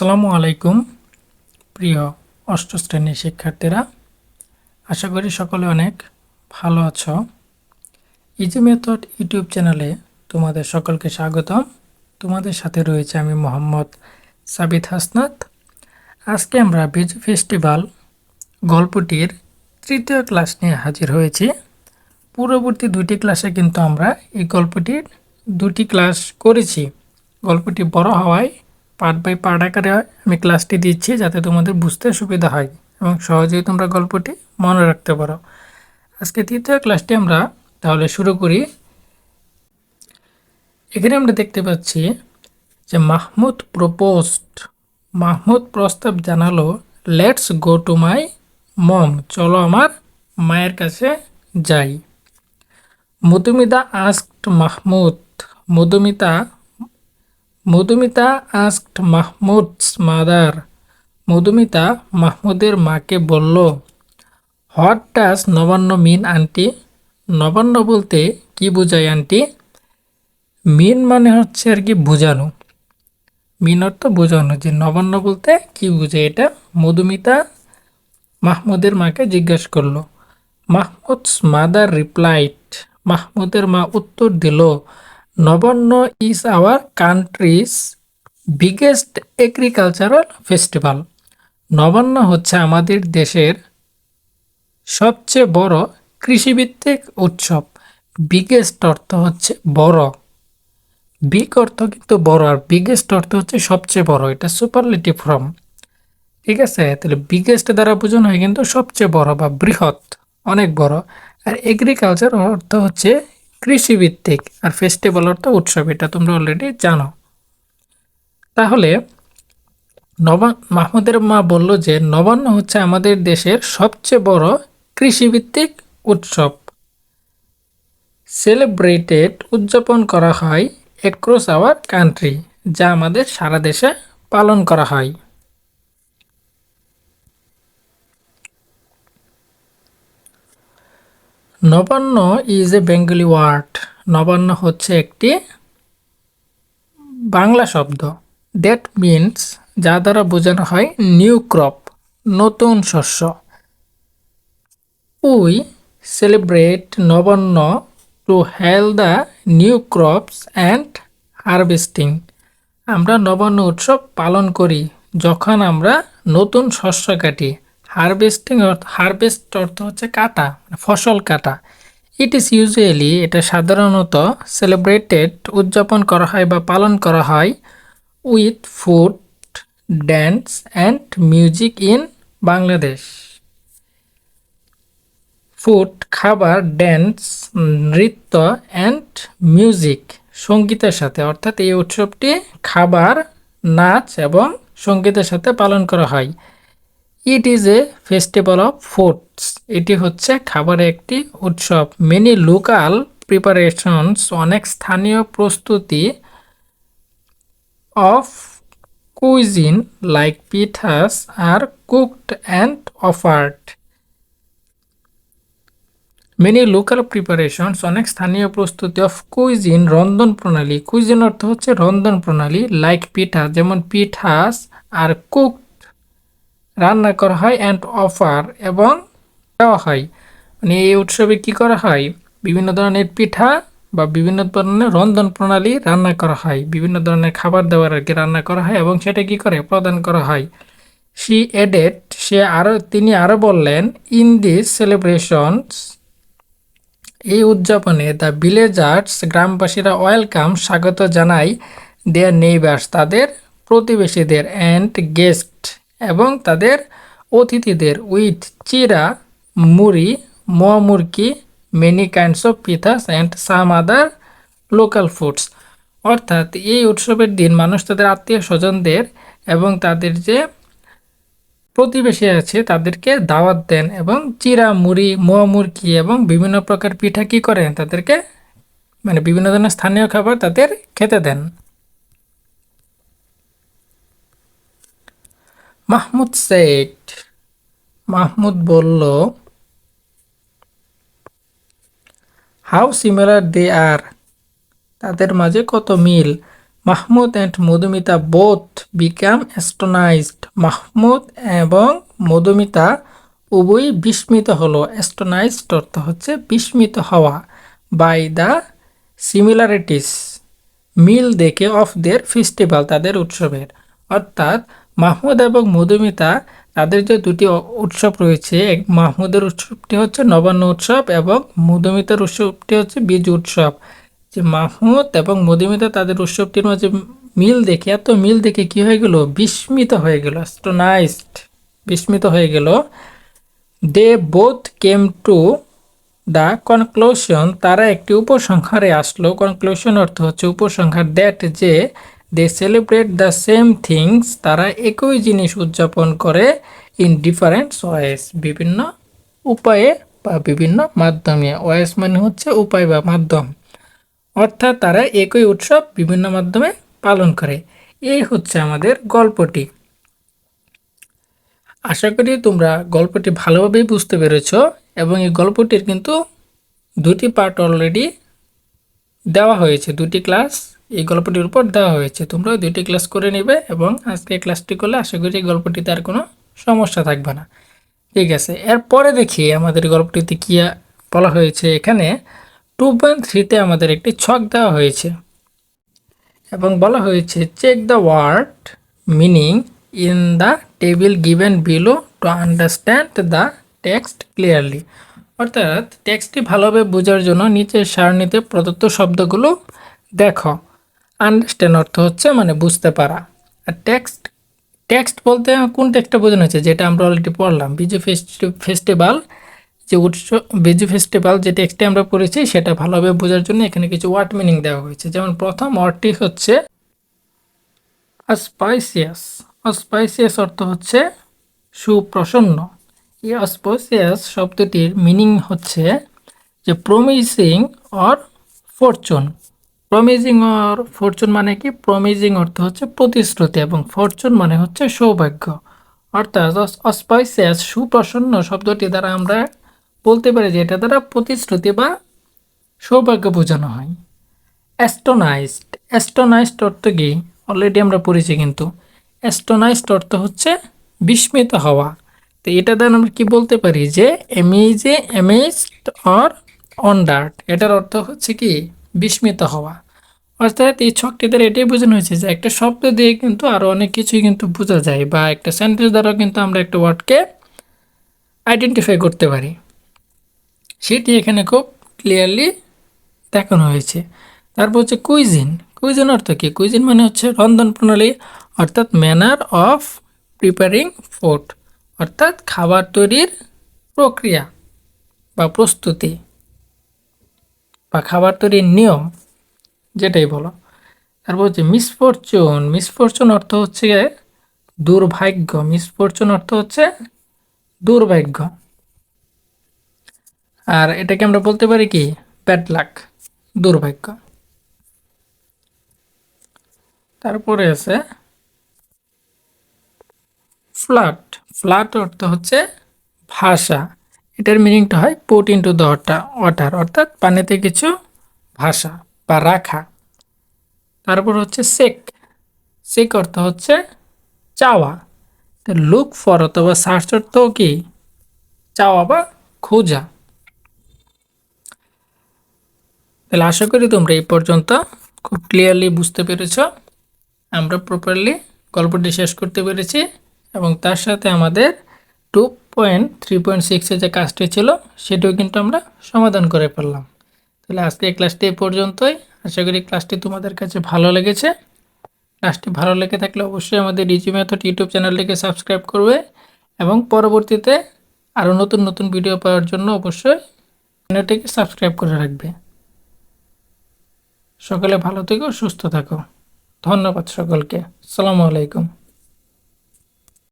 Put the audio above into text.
আসসালামু আলাইকুম, প্রিয় অষ্ট শ্রেণির শিক্ষার্থীরা। আশা করি সকলে অনেক ভালো আছো। ইজি মেথড ইউটিউব চ্যানেলে তোমাদের সকলকে স্বাগতম। তোমাদের সাথে রয়েছে আমি মোহাম্মদ সাবিত হাসনাত। আজকে আমরা বিজু ফেস্টিভ্যাল গল্পটির তৃতীয় ক্লাস নিয়ে হাজির হয়েছি। পূর্ববর্তী দুটি ক্লাসে কিন্তু আমরা এই গল্পটির দুটি ক্লাস করেছি। গল্পটি বড় হওয়ায় পার্ট বাই পার্ট আকারে আমি ক্লাসটি দিচ্ছি যাতে তোমাদের বুঝতে সুবিধা হয় এবং সহজেই তোমরা গল্পটি মনে রাখতে পারো। আজকে তৃতীয় ক্লাসটি আমরা তাহলে শুরু করি। এখানে আমরা দেখতে পাচ্ছি যে মাহমুদ প্রপোজড মাহমুদ প্রস্তাব জানালো লেটস গো টু মাই মম চলো আমার মায়ের কাছে যাই। Madhumita asked Mahmud, Madhumita Madhumita asked Mahmud's mother Madhumita মাহমুদের মাকে বলল what does Nabanna mean aunty Nabanna বলতে কি বোঝায় আন্টি মিন মানে হচ্ছে আর কি বোঝানো। মিন অর্থ বোঝানো, যে নবান্ন বলতে কি বোঝায় এটা মধুমিতা মাহমুদের মাকে জিজ্ঞেস করল। মাহমুদস মাদার রিপ্লাইড মাহমুদের মা উত্তর দিল Nabanna is our country's biggest agricultural festival Nabanna হচ্ছে আমাদের দেশের সবচেয়ে বড় কৃষিভিত্তিক উৎসব। বিগেস্ট অর্থ হচ্ছে বড়। বিগ অর্থ কিন্তু বড় আর বিগেস্ট অর্থ হচ্ছে সবচেয়ে বড়। এটা সুপারলিটিভ ফর্ম ঠিক আছে? তাহলে বিগেস্ট দ্বারা বোঝানো হয় কিন্তু সবচেয়ে বড় বা বৃহৎ, অনেক বড়। আর এগ্রিকালচার অর্থ হচ্ছে কৃষিভিত্তিক আর ফেস্টিভ্যাল অর্থ উৎসব, এটা তোমরা অলরেডি জানো। তাহলে নবান মাহমুদের মা বলল যে, নবান্ন হচ্ছে আমাদের দেশের সবচেয়ে বড় কৃষিভিত্তিক উৎসব। সেলিব্রেটেড উদযাপন করা হয় অ্যাক্রস আওয়ার কান্ট্রি যা আমাদের সারা দেশে পালন করা হয়। Nabanna is a Bengali word Nabanna হচ্ছে একটি বাংলা শব্দ। দ্যাট মিনস যা দ্বারা বোঝানো হয় নিউ ক্রপ নতুন শস্য। We celebrate Nabanna to hail the new crops and harvesting আমরা নবান্ন উৎসব পালন করি যখন আমরা নতুন শস্য কাটি। হারভেস্টিং অর্থ হারভেস্ট অর্থ হচ্ছে কাটা মানে ফসল কাটা। ইট ইজ ইউজুয়ালি এটা সাধারণত সেলিব্রেটেড উদযাপন করা হয় বা পালন করা হয় with food dance and music in Bangladesh food খাবার ড্যান্স নৃত্য অ্যান্ড মিউজিক সঙ্গীতের সাথে। অর্থাৎ এই উৎসবটি খাবার, নাচ এবং সঙ্গীতের সাথে পালন করা হয়। It is a festival of foods এটি হচ্ছে খাবারের একটি উৎসব। মেনি লোকাল প্রিপারেশনস অনেক স্থানীয় প্রস্তুতি of cuisine like pithas R cooked and offered many local preparations অনেক স্থানীয় প্রস্তুতি অফ কুইজিন রন্ধন প্রণালী। কুইজিন অর্থ হচ্ছে রন্ধন প্রণালী। লাইক পিঠা যেমন পিঠাস আর কুকড রান্না করা হয় অ্যান্ড অফার এবং দেওয়া হয়। মানে এই উৎসবে কি করা হয়? বিভিন্ন ধরনের পিঠা বা বিভিন্ন ধরনের রন্ধন প্রণালী রান্না করা হয়। বিভিন্ন ধরনের খাবার দাবার আর কি রান্না করা হয় এবং সেটা কি করে? প্রদান করা হয়। সি এডেড সে আরও তিনি আরও বললেন ইন দিস সেলিব্রেশনস এই উদযাপনে দ্য ভিলেজার্স গ্রামবাসীরা ওয়েলকাম স্বাগত জানায় দেয়ার নেইবার্স তাদের প্রতিবেশীদের অ্যান্ড গেস্ট এবং তাদের অতিথিদের with chira, muri moa murki many kinds of pithas and some other local foods অর্থাৎ এই উৎসবের দিন মানুষ তাদের আত্মীয় স্বজনদের এবং তাদের যে প্রতিবেশী আছে তাদেরকে দাওয়াত দেন এবং চিরা, মুড়ি মোয়ামুরকি এবং বিভিন্ন প্রকার পিঠা কী করেন তাদেরকে মানে বিভিন্ন ধরনের স্থানীয় খাবার তাদের খেতে দেন। মাহমুদ সেট মাহমুদ বলল, হাউ সিমিলার দে আর, তাদের মাঝে কত মিল। Mahmud and Madhumita both became astonished Mahmud এবং মধুমিতা উভয়ই বিস্মিত হলো। অ্যাস্টোনাইজড অর্থ হচ্ছে বিস্মিত হওয়া। বাই দ্য সিমিলারিটিস, মিল দেখে অফ দের ফেস্টিভ্যাল তাদের উৎসবের। অর্থাৎ মাহমুদ এবং মধুমিতা, তাদের যে দুটি উৎসব রয়েছে মাহমুদের উৎসবটি হচ্ছে নবান্ন উৎসব এবং মধুমিতার উৎসবটি হচ্ছে বীজ উৎসব। যে মাহমুদ এবং মধুমিতা তাদের উৎসবটির মাঝে মিল দেখে, এত মিল দেখে কি হয়ে গেল? বিস্মিত হয়ে গেল স্টোনাইজড বিস্মিত হয়ে গেল। They both came to the conclusion তারা একটি উপসংহারে আসলো। কনক্লুশন অর্থ হচ্ছে উপসংহার দ্যাট যে they celebrate the same things তারা একই জিনিস উদযাপন করে ইন ডিফারেন্ট ওয়েস বিভিন্ন উপায়ে বা বিভিন্ন মাধ্যমে। ওয়েস মানে হচ্ছে উপায় বা মাধ্যম। অর্থাৎ তারা একই উৎসব বিভিন্ন মাধ্যমে পালন করে। এই হচ্ছে আমাদের গল্পটি। আশা করি তোমরা গল্পটি ভালোভাবেই বুঝতে পেরেছ এবং এই গল্পটির কিন্তু দুটি পার্ট অলরেডি দেওয়া হয়েছে, দুটি ক্লাস এই গল্পটির উপর দেওয়া হয়েছে। তোমরা দুইটি ক্লাস করে নেবে এবং আজকে ক্লাসটি করলে আশা করি এই গল্পটিতে আর কোনো সমস্যা থাকবে না। ঠিক আছে, এরপরে দেখি আমাদের গল্পটিতে কী বলা হয়েছে। এখানে টু পয়েন্ট থ্রিতে আমাদের একটি ছক দেওয়া হয়েছে এবং বলা হয়েছে check the word meaning in the table given below to understand the text clearly অর্থাৎ টেক্সটটি ভালোভাবে বোঝার জন্য নিচের সারণীতে প্রদত্ত শব্দগুলো দেখো। আন্ডারস্ট্যান্ড অর্থ হচ্ছে মানে বুঝতে পারা। আর টেক্সট টেক্সট বলতে কোন টেক্সটটা বোঝানো হচ্ছে যেটা আমরা অলরেডি পড়লাম। বিজু ফেস্টিভ্যাল যে উৎসব বিজু ফেস্টিভ্যাল যে টেক্সটে আমরা পড়েছি, সেটা ভালোভাবে বোঝার জন্য এখানে কিছু ওয়ার্ড মিনিং দেওয়া হয়েছে। যেমন প্রথম ওয়ার্ডটি হচ্ছে অস্পাইসিয়াস অস্পাইসিয়াস অর্থ হচ্ছে সুপ্রসন্ন। এই অস্পাইসিয়াস শব্দটির মিনিং হচ্ছে যে promising or fortune promising or fortune মানে কি? প্রমিজিং অর্থ হচ্ছে প্রতিশ্রুতি এবং ফরচুন মানে হচ্ছে সৌভাগ্য। অর্থাৎ অস্পাইসিয়াস সুপ্রসন্ন শব্দটি দ্বারা আমরা বলতে পারি যে এটা দ্বারা প্রতিশ্রুতি বা সৌভাগ্য বোঝানো হয়। অ্যাস্টোনাইজড অ্যাস্টোনাইজড অর্থ কি? অলরেডি আমরা পড়েছি কিন্তু। অ্যাস্টোনাইজড অর্থ হচ্ছে বিস্মিত হওয়া। তো এটা দ্বারা আমরা কি বলতে পারি যে এমেজে এমেজড অর অন্ডার্ড এটার অর্থ হচ্ছে কি? বিস্মিত হওয়া। অর্থাৎ এই ছকটি দ্বারা এটাই বোঝানো হয়েছে যে একটা শব্দ দিয়ে কিন্তু আরও অনেক কিছুই কিন্তু বোঝা যায় বা একটা সেন্টেন্স দ্বারাও কিন্তু আমরা একটা ওয়ার্ডকে আইডেন্টিফাই করতে পারি। সেটি এখানে খুব ক্লিয়ারলি দেখানো হয়েছে। তারপর হচ্ছে কুইজিন কুইজিন অর্থ কী? কুইজিন মানে হচ্ছে রন্ধন প্রণালী অর্থাৎ ম্যানার অফ প্রিপারিং ফুড অর্থাৎ খাবার তৈরির প্রক্রিয়া বা প্রস্তুতি। বা খাবার তৈরির নিয়ম যেটাই বলো। তারপর হচ্ছে মিসফরচুন মিসফরচুন অর্থ হচ্ছে দুর্ভাগ্য মিসফরচুন অর্থ হচ্ছে দুর্ভাগ্য। আর এটাকে আমরা বলতে পারি কি? ব্যাড লাক দুর্ভাগ্য। তারপরে আছে ফ্লাট ফ্লাট অর্থ হচ্ছে ভাষা। এটার মিনিংটা হয় পুট ইন্টু দ্য ওয়াটার অর্থাৎ পানিতে কিছু ভাষা বা রাখা। তারপর হচ্ছে সেক সেক অর্থ হচ্ছে চাওয়া। লুক ফর অথবা সার্চ অর্থ কি? চাওয়া বা খোঁজা। তাহলে আশা করি তোমরা এই পর্যন্ত খুব ক্লিয়ারলি বুঝতে পেরেছ। আমরা প্রপারলি গল্পটি শেষ করতে পেরেছি এবং তার সাথে আমাদের টু পয়েন্ট থ্রি পয়েন্ট সিক্সের যে কাজটি ছিল, সেটিও কিন্তু আমরা সমাধান করে ফেললাম। তাহলে আজকে ক্লাসটি এই পর্যন্তই। আশা করি ক্লাসটি তোমাদের কাছে ভালো লেগেছে। ক্লাসটি ভালো লেগে থাকলে অবশ্যই আমাদের ডিজি মেথড ইউটিউব চ্যানেলটিকে সাবস্ক্রাইব করবে এবং পরবর্তীতে আরও নতুন নতুন ভিডিও পাওয়ার জন্য অবশ্যই চ্যানেলটিকে সাবস্ক্রাইব করে রাখবে। সকলে ভালো থেকো, সুস্থ থাকো। ধন্যবাদ সকলকে। আসসালামু আলাইকুম।